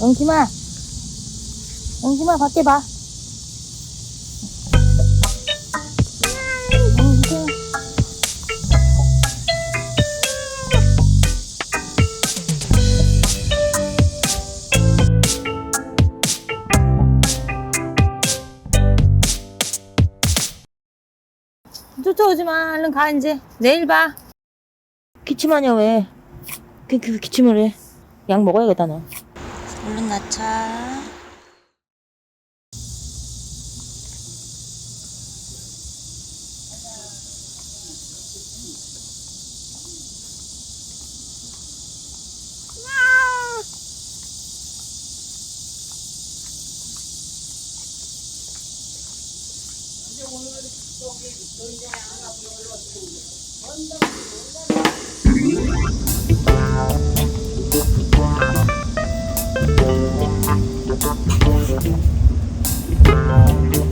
영심아. 영심아, 밖에 봐. 쫓아오지 마. 얼른 가, 이제. 내일 봐. 기침하냐, 왜? 그, 그, 기침을 해. 약 먹어야겠다, 너. 얼른 나차 언덕 Thank